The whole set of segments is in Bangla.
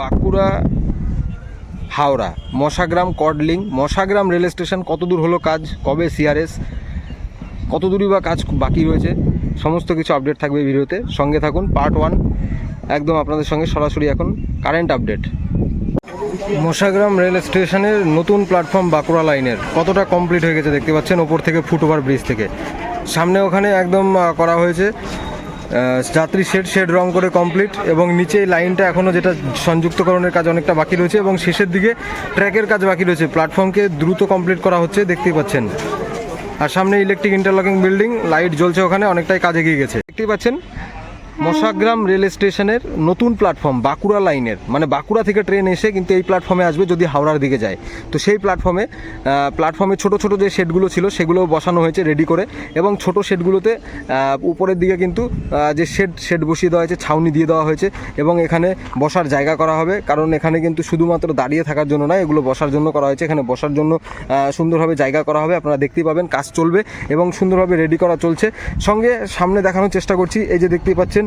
বাঁকুড়া, হাওড়া, মশাগ্রাম, কডলিং। মশাগ্রাম রেল স্টেশন কত দূর হলো কাজ? কবে সিআরএস কত দূরই বা কাজ বাকি রয়েছে? সমস্ত কিছু আপডেট থাকবে ভিডিওতে। সঙ্গে থাকুন পার্ট ওয়ান একদম আপনাদের সঙ্গে সরাসরি এখন কারেন্ট আপডেট মশাগ্রাম রেল স্টেশনের নতুন প্ল্যাটফর্ম বাঁকুড়া লাইনের কতটা কমপ্লিট হয়ে গেছে দেখতে পাচ্ছেন? ওপর থেকে ফুটওভার ব্রিজ থেকে। সামনে ওখানে একদম করা হয়েছে। যাত্রী শেড শেড রং করে কমপ্লিট এবং নিচে লাইনটা এখনও যেটা সংযুক্তকরণের কাজ অনেকটা বাকি রয়েছে এবং শেষের দিকে ট্র্যাকের কাজ বাকি রয়েছে। প্ল্যাটফর্মকে দ্রুত কমপ্লিট করা হচ্ছে, দেখতেই পাচ্ছেন। আর সামনে ইলেকট্রিক ইন্টারলকিং বিল্ডিং লাইট জ্বলছে ওখানে, অনেকটাই কাজ এগিয়ে গেছে। দেখতেই পাচ্ছেন মশাগ্রাম রেল স্টেশনের নতুন প্ল্যাটফর্ম, বাঁকুড়া লাইনের। মানে বাঁকুড়া থেকে ট্রেন এসে কিন্তু এই প্ল্যাটফর্মে আসবে যদি হাওড়ার দিকে যায়। তো সেই প্ল্যাটফর্মে প্ল্যাটফর্মে ছোট ছোট যে শেডগুলো ছিল সেগুলো বসানো হয়েছে রেডি করে এবং ছোট শেডগুলোতে উপরের দিকে কিন্তু যে শেড শেড বসিয়ে দেওয়া হয়েছে, ছাউনি দিয়ে দেওয়া হয়েছে এবং এখানে বসার জায়গা করা হবে। কারণ এখানে কিন্তু শুধুমাত্র দাঁড়িয়ে থাকার জন্য নয়, এগুলো বসার জন্য করা হয়েছে। এখানে বসার জন্য সুন্দরভাবে জায়গা করা হবে। আপনারা দেখতেই পাবেন, কাজ চলবে এবং সুন্দরভাবে রেডি করা চলছে। সঙ্গে সামনে দেখানোর চেষ্টা করছি, এই যে দেখতেই পাচ্ছেন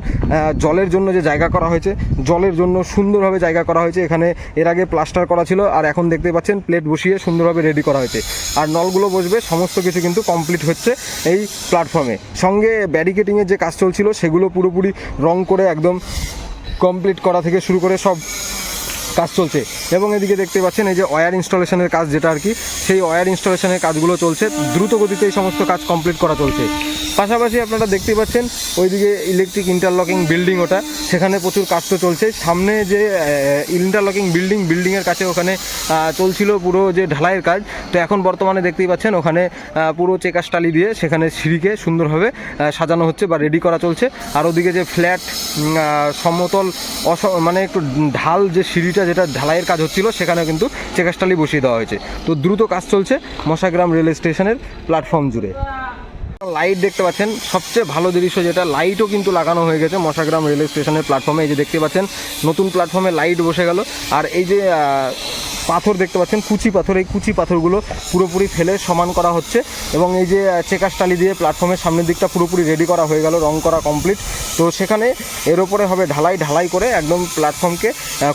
জলের জন্য যে জায়গা করা হয়েছে, জলের জন্য সুন্দরভাবে জায়গা করা হয়েছে। এখানে এর আগে প্লাস্টার করা ছিল, আর এখন দেখতে পাচ্ছেন প্লেট বসিয়ে সুন্দরভাবে রেডি করা হয়েছে। আর নলগুলো বসবে, সমস্ত কিছু কিন্তু কমপ্লিট হচ্ছে এই প্ল্যাটফর্মে সঙ্গে ব্যারিকেটিংয়ের যে কাজ চলছিল, সেগুলো পুরোপুরি রং করে একদম কমপ্লিট করা থেকে শুরু করে সব কাজ চলছে। এবং এদিকে দেখতে পাচ্ছেন এই যে ওয়্যার ইনস্টলেশনের কাজ যেটা আর কি, সেই ওয়্যার ইনস্টলেশনের কাজগুলো চলছে। দ্রুত গতিতে এই সমস্ত কাজ কমপ্লিট করা চলছে। পাশাপাশি আপনারা দেখতে পাচ্ছেন ওইদিকে ইলেকট্রিক ইন্টারলকিং বিল্ডিং ওটা। সেখানে প্রচুর কাজ তো চলছে। সামনে যে ইন্টারলকিং বিল্ডিং বিল্ডিংয়ের কাছে ওখানে চলছিল পুরো যে ঢালাইয়ের কাজ। তো এখন বর্তমানে দেখতেই পাচ্ছেন ওখানে পুরো চেকাস দিয়ে সেখানে সিঁড়িকে সুন্দরভাবে সাজানো হচ্ছে বা রেডি করা চলছে। আর ওদিকে যে ফ্ল্যাট সমতল অস মানে একটু ঢাল যে সিঁড়িটা যেটা ঢালাইয়ের কাজ হচ্ছিল, সেখানেও কিন্তু চেকাস্টালি বসিয়ে দেওয়া হয়েছে। তো দ্রুত কাজ চলছে মশাগ্রাম রেল স্টেশনের প্ল্যাটফর্ম জুড়ে। লাইট দেখতে পাচ্ছেন, সবচেয়ে ভালো দৃশ্য যেটা লাইটও কিন্তু লাগানো হয়ে গেছে মশাগ্রাম রেল স্টেশনের প্ল্যাটফর্মে। এই যে দেখতে পাচ্ছেন, নতুন প্ল্যাটফর্মে লাইট বসে গেল। আর এই যে পাথর দেখতে পাচ্ছেন, কুচি পাথর। এই কুচি পাথরগুলো পুরোপুরি ফেলে সমান করা হচ্ছে এবং এই যে চেকাস টালি দিয়ে প্ল্যাটফর্মের সামনের দিকটা পুরোপুরি রেডি করা হয়ে গেল, রং করা কমপ্লিট তো সেখানে এর ওপরে হবে ঢালাই ঢালাই করে একদম প্ল্যাটফর্মকে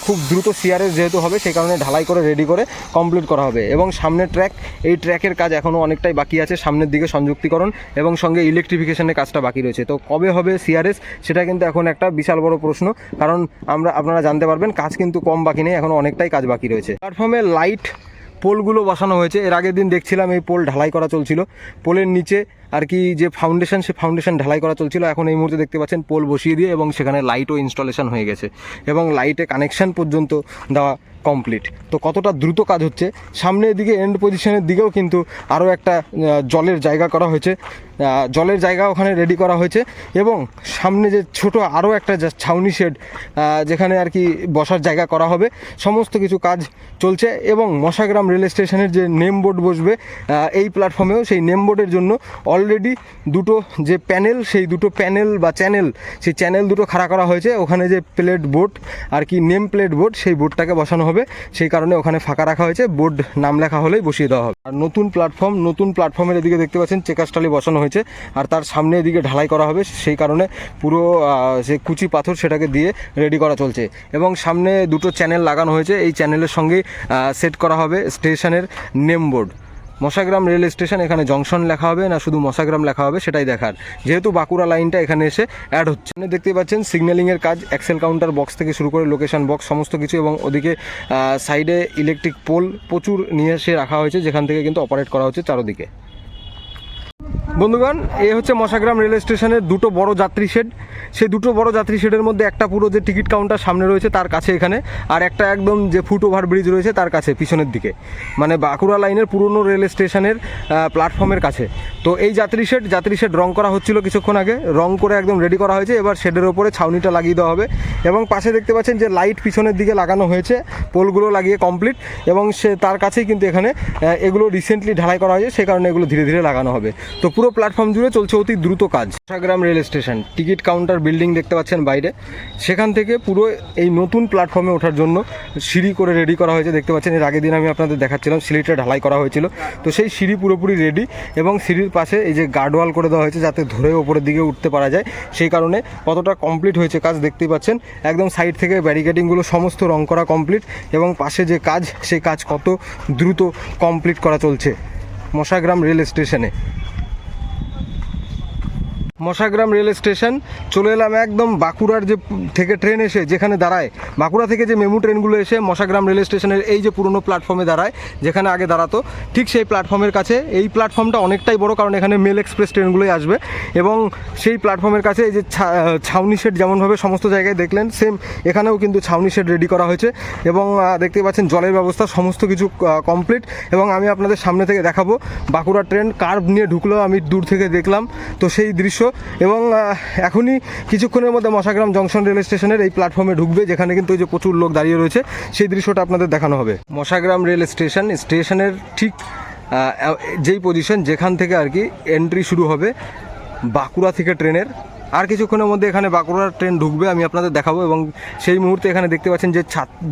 খুব দ্রুত সিআরএস যেহেতু হবে, সেই কারণে ঢালাই করে রেডি করে কমপ্লিট করা হবে। এবং সামনের ট্র্যাক এই ট্র্যাকের কাজ এখনও অনেকটাই বাকি আছে, সামনের দিকে সংযুক্তিকরণ এবং সঙ্গে ইলেকট্রিফিকেশনের কাজটা বাকি রয়েছে। তো কবে হবে সিআরএস সেটা কিন্তু এখন একটা বিশাল বড় প্রশ্ন, কারণ আমরা, আপনারা জানতে পারবেন, কাজ কিন্তু কম বাকি নেই, এখন অনেকটাই কাজ বাকি রয়েছে। প্ল্যাটফর্মে লাইট পোলগুলো বসানো হয়েছে। এর আগের দিন দেখছিলাম এই পোল ঢালাই করা চলছিল। পোলের নিচে আর কি যে ফাউন্ডেশন সে ফাউন্ডেশন ঢালাই করা চলছিল। এখন এই মুহূর্তে দেখতে পাচ্ছেন পোল বসিয়ে দিয়ে এবং সেখানে লাইটও ইনস্টলেশন হয়ে গেছে। এবং লাইটে কানেকশান পর্যন্ত দেওয়া কমপ্লিট তো কতটা দ্রুত কাজ হচ্ছে? সামনের দিকে এন্ড পজিশনের দিকেও কিন্তু আরও একটা জলের জায়গা করা হয়েছে। জলের জায়গা ওখানে রেডি করা হয়েছে এবং সামনে যে ছোট আরও একটা ছাউনি শেড যেখানে আর কি বসার জায়গা করা হবে, সমস্ত কিছু কাজ চলছে এবং মশাগ্রাম রেল স্টেশনের যে নেম বোর্ড বসবে এই প্ল্যাটফর্মেও সেই নেম বোর্ডের জন্য অলরেডি দুটো যে প্যানেল সেই দুটো প্যানেল বা চ্যানেল সেই চ্যানেল দুটো খাড়া করা হয়েছে। ওখানে যে প্লেট বোর্ড আর কি নেম প্লেট বোর্ড সেই বোর্ডটাকে বসানো হবে। সেই কারণে ওখানে ফাঁকা রাখা হয়েছে, বোর্ড নাম লেখা হলেই বসিয়ে দেওয়া হবে। আর নতুন প্ল্যাটফর্ম নতুন প্ল্যাটফর্মের এদিকে দেখতে পাচ্ছেন চেকাস্টালি বসানো হয়েছে, আর তার সামনে এদিকে ঢালাই করা হবে, সেই কারণে পুরো যে কুচি পাথর সেটাকে দিয়ে রেডি করা চলছে। এবং সামনে দুটো চ্যানেল লাগানো হয়েছে, এই চ্যানেলের সঙ্গে সেট করা হবে স্টেশনের name board Masagram rail station, এখানে জংশন লেখা হবে না শুধু মশাগ্রাম লেখা হবে, সেটাই দেখার। যেহেতু বাঁকুড়া লাইনটা এখানে এসে অ্যাড হচ্ছে। আপনি দেখতে পাচ্ছেন সিগন্যালিংয়ের কাজ অ্যাক্সেল কাউন্টার বক্স থেকে শুরু করে লোকেশন বক্স সমস্ত কিছু এবং ওদিকে সাইডে ইলেকট্রিক পোল প্রচুর নিয়ে এসে রাখা হয়েছে, যেখান থেকে কিন্তু অপারেট করা হচ্ছে চারোদিকে। বন্ধুগণ, এ হচ্ছে মশাগ্রাম রেল স্টেশনের দুটো বড় যাত্রী শেড সেই দুটো বড় যাত্রী শেডের মধ্যে একটা পুরো যে টিকিট কাউন্টার সামনে রয়েছে তার কাছে এখানে, আর একটা একদম যে ফুট ওভার ব্রিজ রয়েছে তার কাছে, পিছনের দিকে। মানে বাঁকুড়া লাইনের পুরনো রেল স্টেশনের প্ল্যাটফর্মের কাছে। তো এই যাত্রী শেড যাত্রী শেড রং করা হচ্ছিল কিছুক্ষণ আগে। রং করে একদম রেডি করা হয়েছে। এবার শেডের ওপরে ছাউনিটা লাগিয়ে দেওয়া হবে। এবং পাশে দেখতে পাচ্ছেন যে লাইট পিছনের দিকে লাগানো হয়েছে, পোলগুলো লাগিয়ে কমপ্লিট এবং সে, তার কাছেই কিন্তু এখানে এগুলো রিসেন্টলি ঢালাই করা হয়েছে। সেই কারণে এগুলো ধীরে ধীরে লাগানো হবে। তো পুরো পুরো প্ল্যাটফর্ম জুড়ে চলছে অতি দ্রুত কাজ। Masagram rail station, ticket counter building দেখতে পাচ্ছেন বাইরে। সেখান থেকে পুরো এই নতুন প্ল্যাটফর্মে ওঠার জন্য সিঁড়ি করে রেডি করা হয়েছে। দেখতে পাচ্ছেন, এর আগের দিন আমি আপনাদের দেখাচ্ছিলাম, সিঁড়িটা ঢালাই করা হয়েছিল। তো সেই সিঁড়ি পুরোপুরি রেডি এবং সিঁড়ির পাশে এই যে গার্ডওয়াল করে দেওয়া হয়েছে যাতে ধরে ওপরের দিকে উঠতে পারা যায়। সেই কারণে কতটা কমপ্লিট হয়েছে কাজ দেখতেই পাচ্ছেন। একদম সাইড থেকে ব্যারিকেডিংগুলো সমস্ত রং করা কমপ্লিট এবং পাশে যে কাজ, সেই কাজ কত দ্রুত কমপ্লিট করা চলছে। মশাগ্রাম রেল স্টেশনে। মশাগ্রাম রেল স্টেশন, চলে এলাম একদম বাঁকুড়ার যে থেকে ট্রেন এসে যেখানে দাঁড়ায়, বাঁকুড়া থেকে যে মেমু ট্রেনগুলো এসে মশাগ্রাম রেল স্টেশনের এই যে পুরনো প্ল্যাটফর্মে দাঁড়ায়, যেখানে আগে দাঁড়াতো, ঠিক সেই প্ল্যাটফর্মের কাছে, এই প্ল্যাটফর্মটা অনেকটাই বড় কারণ এখানে মেল এক্সপ্রেস ট্রেনগুলোই আসবে এবং সেই প্ল্যাটফর্মের কাছে এই যে ছাউনি শেড যেমনভাবে সমস্ত জায়গায় দেখলেন সেম এখানেও কিন্তু ছাউনি শেড রেডি করা হয়েছে এবং দেখতে পাচ্ছেন জলের ব্যবস্থা সমস্ত কিছু কমপ্লিট এবং আমি আপনাদের সামনে থেকে দেখাবো বাঁকুড়া ট্রেন কার্ভ নিয়ে ঢুকলো আমি দূর থেকে দেখলাম, তো সেই দৃশ্য এবং এখনই কিছুক্ষণের মধ্যে মশাগ্রাম জংশন রেল স্টেশনের এই প্ল্যাটফর্মে ঢুকবে, যেখানে কিন্তু যে প্রচুর লোক দাঁড়িয়ে রয়েছে, সেই দৃশ্যটা আপনাদের দেখানো হবে। মশাগ্রাম রেল স্টেশন, স্টেশনের ঠিক যেই পজিশন যেখান থেকে আর কি এন্ট্রি শুরু হবে, বাঁকুড়া থেকে ট্রেনের আর কিছুক্ষণের মধ্যে এখানে বাঁকুড়ার ট্রেন ঢুকবে, আমি আপনাদের দেখাবো এবং সেই মুহূর্তে এখানে দেখতে পাচ্ছেন যে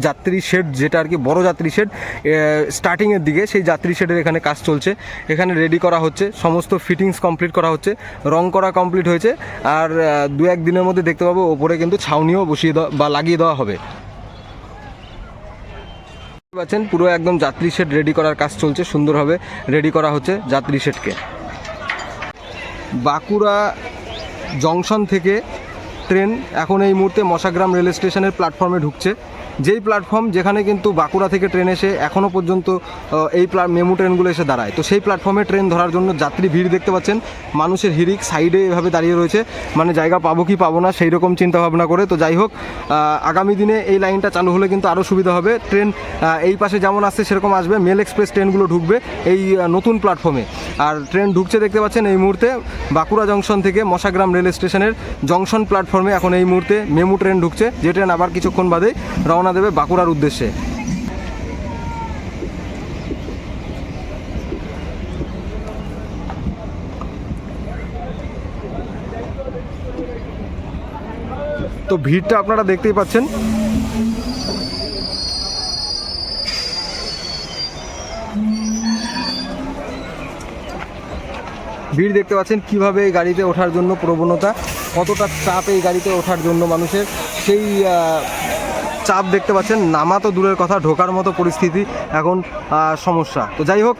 যাত্রী শেড যেটা আর কি, বড় যাত্রী শেড স্টার্টিংয়ের দিকে সেই যাত্রী শেডের এখানে কাজ চলছে। এখানে রেডি করা হচ্ছে, সমস্ত ফিটিংস কমপ্লিট করা হচ্ছে, রং করা কমপ্লিট হয়েছে, আর দু এক দিনের মধ্যে দেখতে পাবো ওপরে কিন্তু ছাউনিও বসিয়ে দেওয়া, বা লাগিয়ে দেওয়া হবে। পাচ্ছেন, পুরো একদম যাত্রী শেড রেডি করার কাজ চলছে, সুন্দরভাবে রেডি করা হচ্ছে যাত্রী শেডকে বাঁকুড়া জংশন থেকে ট্রেন এখন এই মুহূর্তে মশাগ্রাম রেল স্টেশনের প্ল্যাটফর্মে ঢুকছে। যেই প্ল্যাটফর্ম যেখানে কিন্তু বাঁকুড়া থেকে ট্রেন এসে এখনও পর্যন্ত এই মেমু ট্রেনগুলো এসে দাঁড়ায়। তো সেই প্ল্যাটফর্মে ট্রেন ধরার জন্য যাত্রী ভিড় দেখতে পাচ্ছেন। মানুষের হিরিক সাইডে এভাবে দাঁড়িয়ে রয়েছে। মানে জায়গা পাবো কি পাবো না সেই রকম চিন্তা ভাবনা করে। তো যাই হোক আগামী দিনে এই লাইনটা চালু হলে কিন্তু আরও সুবিধা হবে। ট্রেন এই পাশে যেমন আসছে সেরকম আসবে। মেল এক্সপ্রেস ট্রেনগুলো ঢুকবে এই নতুন প্ল্যাটফর্মে আর ট্রেন ঢুকছে দেখতে পাচ্ছেন এই মুহূর্তে বাঁকুড়া জংশন থেকে মশাগ্রাম রেল স্টেশনের জংশন প্ল্যাটফর্মে এখন এই মুহূর্তে মেমু ট্রেন ঢুকছে। যে ট্রেন আবার কিছুক্ষণ বাদেই রওনা দেবে বাঁকুড়ার উদ্দেশ্যে। তো ভিড়টা আপনারা দেখতেই পাচ্ছেন। ভিড় দেখতে পাচ্ছেন কীভাবে এই গাড়িতে ওঠার জন্য প্রবণতা, কতটা চাপ এই গাড়িতে ওঠার জন্য মানুষের, সেই চাপ দেখতে পাচ্ছেন, নামা তো দূরের কথা, ঢোকার মতো পরিস্থিতি এখন সমস্যা। তো যাই হোক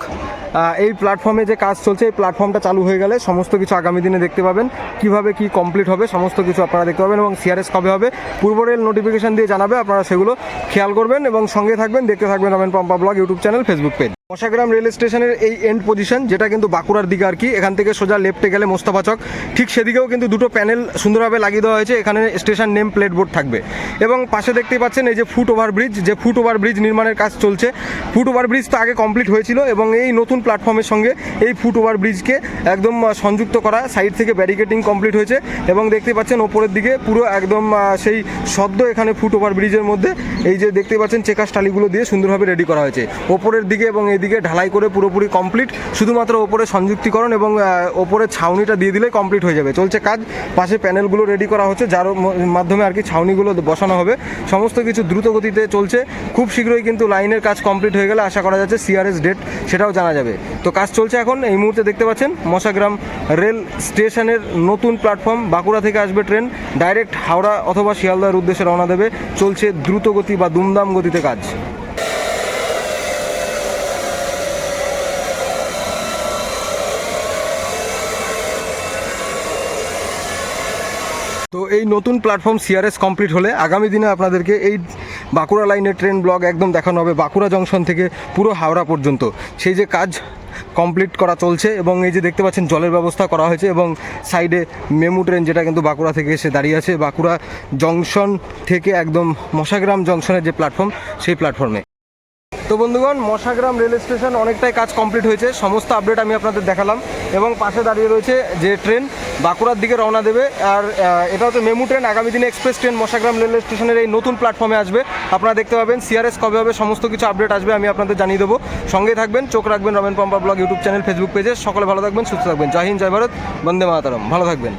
এই প্ল্যাটফর্মে যে কাজ চলছে, এই প্ল্যাটফর্মটা চালু হয়ে গেলে সমস্ত কিছু আগামী দিনে দেখতে পাবেন। কীভাবে কি কমপ্লিট হবে, সমস্ত কিছু আপনারা দেখতে পাবেন এবং সিআরএস কবে হবে, পূর্ব রেল নোটিফিকেশান দিয়ে জানাবে, আপনারা সেগুলো খেয়াল করবেন এবং সঙ্গে থাকবেন, দেখতে থাকবেন Ramen Pampa blog YouTube channel Facebook page Masagram rail স্টেশনের এই এন্ড পজিশন যেটা কিন্তু বাঁকুড়ার দিকে আর কি, এখান থেকে সোজা লেফটে গেলে মোস্তাফা চক। ঠিক সেদিকেও কিন্তু দুটো প্যানেল সুন্দরভাবে লাগিয়ে দেওয়া হয়েছে, এখানে স্টেশন নেম প্লেট বোর্ড থাকবে। এবং পাশে দেখতেই পাচ্ছেন এই যে ফুট ওভার ব্রিজ যে ফুট ওভার ব্রিজ নির্মাণের কাজ চলছে। ফুট ওভার ব্রিজ তো আগে কমপ্লিট হয়েছিল এবং এই নতুন প্ল্যাটফর্মের সঙ্গে এই ফুট ওভার ব্রিজকে একদম সংযুক্ত করা সাইড থেকে ব্যারিকেডিং কমপ্লিট হয়েছে এবং দেখতে পাচ্ছেন ওপরের দিকে পুরো একদম সেই সদ্য এখানে ফুট ওভার ব্রিজের মধ্যে এই যে দেখতে পাচ্ছেন চেকার টালিগুলো দিয়ে সুন্দরভাবে রেডি করা হয়েছে। ওপরের দিকে এবং এইদিকে ঢালাই করে পুরোপুরি কমপ্লিট শুধুমাত্র ওপরে সংযুক্তিকরণ এবং ওপরে ছাউনিটা দিয়ে দিলে কমপ্লিট হয়ে যাবে। চলছে কাজ, পাশে প্যানেলগুলো রেডি করা হচ্ছে, যার মাধ্যমে আর কি ছাউনিগুলো বসানো হবে। সমস্ত কিছু দ্রুত গতিতে চলছে। খুব শীঘ্রই কিন্তু লাইনের কাজ কমপ্লিট হয়ে গেলে আশা করা যাচ্ছে সিআরএস ডেট সেটাও জানা যাবে। তো কাজ চলছে এখন, এই মুহূর্তে দেখতে পাচ্ছেন, মশাগ্রাম রেল স্টেশনের নতুন প্ল্যাটফর্ম বাঁকুড়া থেকে আসবে ট্রেন ডাইরেক্ট হাওড়া অথবা শিয়ালদার উদ্দেশ্যে রওনা দেবে। চলছে দ্রুত গতি বা দুমদাম গতিতে কাজ। তো এই নতুন প্ল্যাটফর্ম সিআরএস কমপ্লিট হলে আগামী দিনে আপনাদেরকে এই বাঁকুড়া লাইনের ট্রেন ব্লগ একদম দেখানো হবে বাঁকুড়া জংশন থেকে পুরো হাওড়া পর্যন্ত। সেই যে কাজ কমপ্লিট করা চলছে এবং এই যে দেখতে পাচ্ছেন জলের ব্যবস্থা করা হয়েছে এবং সাইডে মেমু ট্রেন যেটা কিন্তু বাঁকুড়া থেকে এসে দাঁড়িয়ে আছে। বাঁকুড়া জংশন থেকে একদম মশাগ্রাম জংশনের যে প্ল্যাটফর্ম সেই প্ল্যাটফর্মে তো বন্ধুগণ, মশাগ্রাম রেল স্টেশন অনেকটাই কাজ কমপ্লিট হয়েছে। সমস্ত আপডেট আমি আপনাদের দেখালাম। এবং পাশে দাঁড়িয়ে রয়েছে যে ট্রেন, বাঁকুড়ার দিকে রওনা দেবে। আর এটা হচ্ছে মেমু ট্রেন। আগামী দিনে এক্সপ্রেস ট্রেন মশাগ্রাম রেলওয়ে স্টেশনের এই নতুন প্ল্যাটফর্মে আসবে। আপনারা দেখতে পাবেন সিআরএস কবে হবে, সমস্ত কিছু আপডেট আসবে, আমি আপনাদের জানিয়ে দেবো। সঙ্গে থাকবেন, চোখ রাখবেন Ramen Pampa blog, YouTube channel Facebook পেজে সকলে ভালো থাকবেন, সুস্থ থাকবেন। জয় হিন্দ, জয় ভারত, বন্দে মাতারম। ভালো থাকবেন।